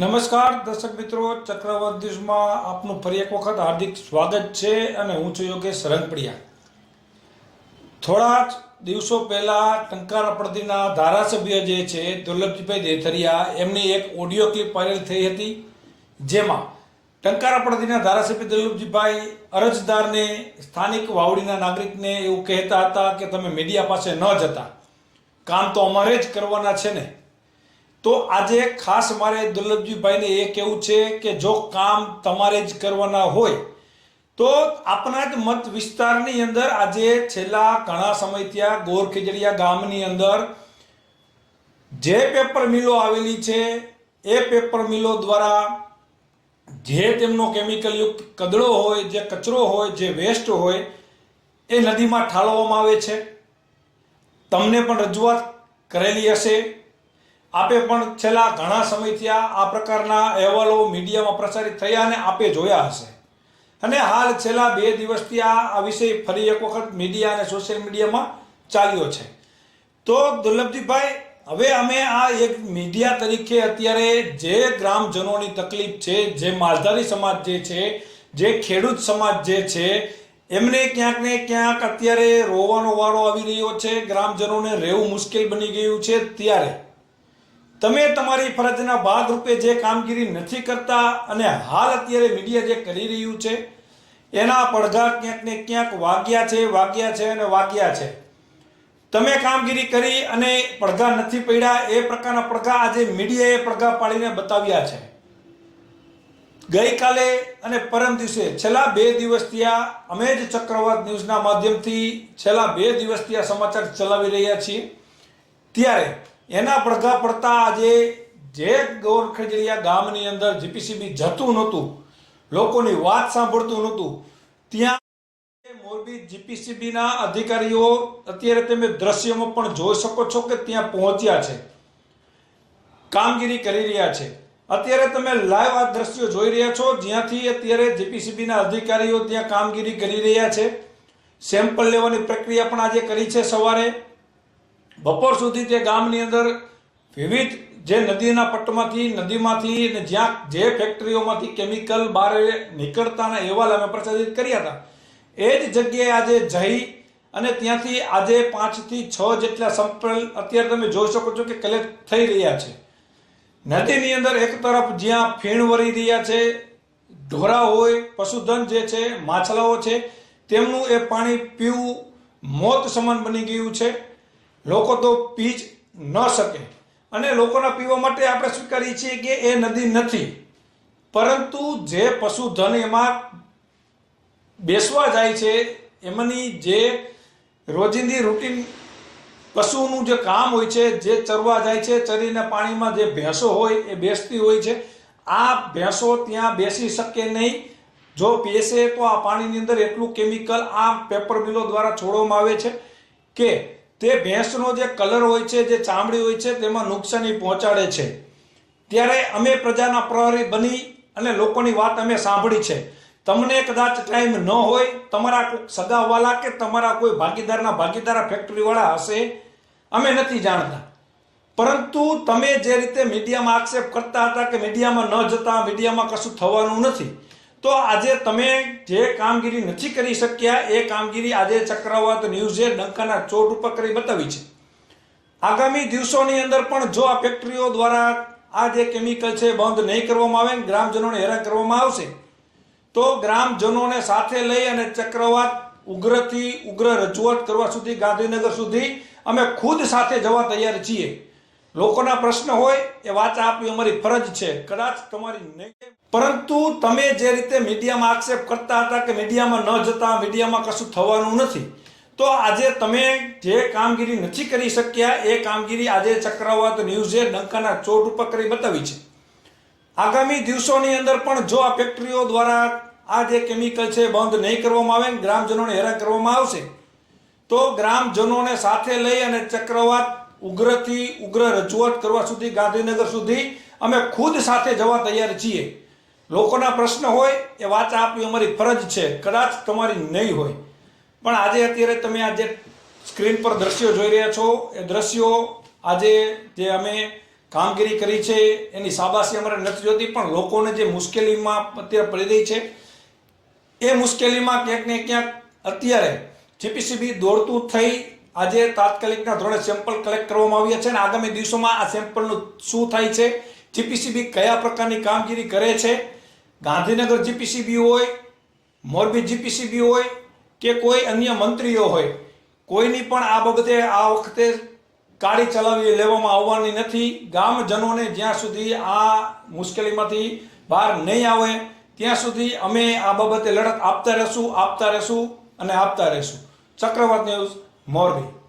નમસ્કાર, દર્શક મિત્રો ન્યૂઝમાં આપનું ફરી એક વખત હાર્દિક સ્વાગત છે અને હું છું યોગેશ રંગપડિયા. થોડા દિવસો પહેલા ટંકાર પ્રતિના ધારાસભ્ય જે છે, દુર્લભજીભાઈ દેથરિયા, એમની એક ઓડિયો ક્લિપ વાયરલ થઈ હતી, જેમાં ટંકારા પ્રતિના ધારાસભ્ય દુર્લભજીભાઈ અરજદારને, સ્થાનિક વાવડીના નાગરિકને એવું કહેતા હતા કે તમે મીડિયા પાસે ન જતા. કામ તો અમારે જ કરવાના છે ને. તો આજે ખાસ મારે દુર્લભજીભાઈને એ કહેવું છે કે જો કામ તમારે જ કરવાના હોય, તો આપણા જ મત વિસ્તારની અંદર આજે છેલ્લા ઘણા સમય ત્યાં ગોરખીજડીયા ગામની અંદર જે પેપર મિલો આવેલી છે, એ પેપર મિલો દ્વારા જે તેમનો કેમિકલયુક્ત કદડો હોય, જે કચરો હોય, જે વેસ્ટ હોય, એ નદીમાં ઠાલવવામાં આવે છે. તમને પણ રજૂઆત કરેલી હશે. આપે પણ છેલ્લા ઘણા સમયથી આ પ્રકારના અહેવાલો મીડિયામાં પ્રસારિત થયા અને આપે જોયા હશે. અને હાલ છેલ્લા બે દિવસથી આ વિષય ફરી એક વખત મીડિયા અને સોશિયલ મીડિયામાં ચાલ્યો છે. તો દુર્લભજીભાઈ, હવે અમે આ એક મીડિયા તરીકે અત્યારે જે ગ્રામજનોની તકલીફ છે, જે માલધારી સમાજ જે છે, જે ખેડૂત સમાજ જે છે, એમને ક્યાંક ને ક્યાંક અત્યારે રોવાનો વારો આવી રહ્યો છે, ગ્રામજનોને રહેવું મુશ્કેલ બની ગયું છે ત્યારે. તમે તમારી ફરજના ભાગરૂપે જે કામગીરી નથી કરતા અને હાલ અત્યારે મીડિયા જે કરી રહ્યું છે, એના પડઘા ક્યાંક ને ક્યાંક વાગ્યા છે વાગ્યા છે અને વાગ્યા છે. તમે કામગીરી કરી અને પડઘા નથી પડ્યા, એ પ્રકારના પડઘા આજે મીડિયાએ પડઘા પાડીને બતાવ્યા છે. ગઈકાલે અને પરમ દિવસે, છેલ્લા બે દિવસથી આ અમે જ ચક્રવાત ન્યૂઝના માધ્યમથી છેલ્લા બે દિવસથી આ સમાચાર ચલાવી રહ્યા છીએ. ત્યારે એના પડઘા પડતા આજે જે ગોરખજડિયા ગામની અંદર જીપીસીબી જતું નહોતું, લોકોની વાત સાંભળતું નહોતું, ત્યાં મોરબી જીપીસીબીના અધિકારીઓ અત્યારે તમે દ્રશ્યમાં પણ જોઈ શકો છો કે ત્યાં પહોંચ્યા છે, કામગીરી કરી રહ્યા છે. અત્યારે તમે લાઈવ આ દ્રશ્યો જોઈ રહ્યા છો, જ્યાંથી અત્યારે જીપીસીબીના અધિકારીઓ ત્યાં કામગીરી કરી રહ્યા છે. સેમ્પલ લેવાની પ્રક્રિયા પણ આજે કરી છે સવારે. બપોર સુધી તે ગામની અંદર વિવિધ જે નદીના પટ્ટમાંથી નદીમાંથી અને જ્યાં જે ફેક્ટરીઓમાંથી કેમિકલ બહાર નીકળતાના અહેવાલ અમે પ્રસારિત કર્યા હતા, એ જ જગ્યાએ આજે જઈ અને ત્યાંથી આજે પાંચથી છ જેટલા સેમ્પલ અત્યારે તમે જોઈ શકો છો કે કલેક્ટ થઈ રહ્યા છે. નદીની અંદર એક તરફ જ્યાં ફીણ વરી રહ્યા છે, ઢોરા હોય, પશુધન જે છે, માછલાઓ છે, તેમનું એ પાણી પીવું મોત સમાન બની ગયું છે. લોકો તો પી જ ન શકે. અને લોકોના પીવા માટે આપણે સ્વીકારીએ છીએ કે એ નદી નથી. પરંતુ જે પશુધન એમાં બેસવા જાય છે, એમની જે રોજિંદી રૂટીન પશુનું જે કામ હોય છે, જે ચરવા જાય છે, ચરીને પાણીમાં જે ભેંસો હોય, એ બેસતી હોય છે, આ ભેંસો ત્યાં બેસી શકે નહીં. જો પીએસે તો આ પાણીની અંદર એટલું કેમિકલ આ પેપર મિલો દ્વારા છોડવામાં આવે છે કે તે ભેંસનો જે કલર હોય છે, જે ચામડી હોય છે, તેમાં નુકસાની પહોંચાડે છે. ત્યારે અમે પ્રજાના પ્રહરી બની અને લોકોની વાત અમે સાંભળી છે. તમને કદાચ ટાઈમ ન હોય, તમારા કોઈ સગાવાલા કે તમારા કોઈ ભાગીદારના ભાગીદારા ફેક્ટરીવાળા હશે, અમે નથી જાણતા. પરંતુ તમે જે રીતે મીડિયામાં આક્ષેપ કરતા હતા કે મીડિયામાં ન જતા મીડિયામાં કશું થવાનું નથી તો આજે તમે જે કામગીરી નથી કરી શક્યા, એ કામગીરી આજે ચક્રવાત ન્યૂઝે ડંકાના ચોટ ઉપર કરી બતાવી છે. આગામી દિવસોની અંદર પણ જો આ ફેક્ટરીઓ દ્વારા આ જે કેમિકલ છે બંધ નહીં કરવામાં આવે ગ્રામજનોને હેરાન કરવામાં આવશે, તો ગ્રામજનોને સાથે લઈ અને ચક્રવાત ઉગ્રથી ઉગ્ર રજૂઆત કરવા સુધી, ગાંધીનગર સુધી અમે ખુદ સાથે જવા તૈયાર છીએ. લોકોના પ્રશ્ન હોય એ વાચા આપવી અમારી ફરજ છે. કદાચ તમારી પરંતુ તમે જે રીતે મીડિયામાં આક્ષેપ કરતા હતા કે મીડિયામાં ન જતા, મીડિયામાં કશું થવાનું નથી, તો આજે તમે જે કામગીરી નથી કરી શક્યા, એ કામગીરી આજે ચક્રવાત ન્યૂઝે ડંકાના ચોટ ઉપર કરી બતાવી છે. આગામી દિવસોની અંદર પણ જો આ ફેક્ટરીઓ દ્વારા આ જે કેમિકલ છે બંધ નહીં કરવામાં આવે ગ્રામજનોને હેરાન કરવામાં આવશે, તો ગ્રામજનોને સાથે લઈ અને ચક્રવાત ઉગ્રથી ઉગ્ર રજૂઆત કરવા સુધી, ગાંધીનગર સુધી અમે ખુદ સાથે જવા તૈયાર છીએ. લોકોના પ્રશ્ન હોય એ વાત આપવી અમારી ફરજ છે. કદાચ તમારી નહીં હોય. પણ આજે અત્યારે તમે આ જે સ્ક્રીન પર દ્રશ્યો જોઈ રહ્યા છો, એ દ્રશ્યો આજે જે અમે કામગીરી કરી છે, એની શાબાશી અમારે નથી જોતી પણ લોકોને જે મુશ્કેલીમાં અત્યારે પડી રહી છે, એ મુશ્કેલીમાં ક્યાંક ને ક્યાંક અત્યારે જીપીસીબી દોડતું થઈ આજે તાત્કાલિકના ધોરણે સેમ્પલ કલેક્ટ કરવામાં આવ્યા છે અને આગામી દિવસોમાં આ સેમ્પલનું શું થાય છે? જીપીસીબી કયા પ્રકારની કામગીરી કરે છે? ગાંધીનગર જીપીસીબી હોય, મોરબી જીપીસીબી હોય કે કોઈ અન્ય મંત્રીઓ હોય, કોઈની પણ આ બાબતે આ વખતે કાળી ચલાવી લેવામાં આવવાની નથી. ગામજનોને જ્યાં સુધી આ મુશ્કેલીમાંથી બહાર નહીં આવે, ત્યાં સુધી અમે આ બાબતે લડત આપતા રહેશું આપતા રહેશું અને આપતા રહેશું. ચક્રવાત ન્યૂઝ મોરબી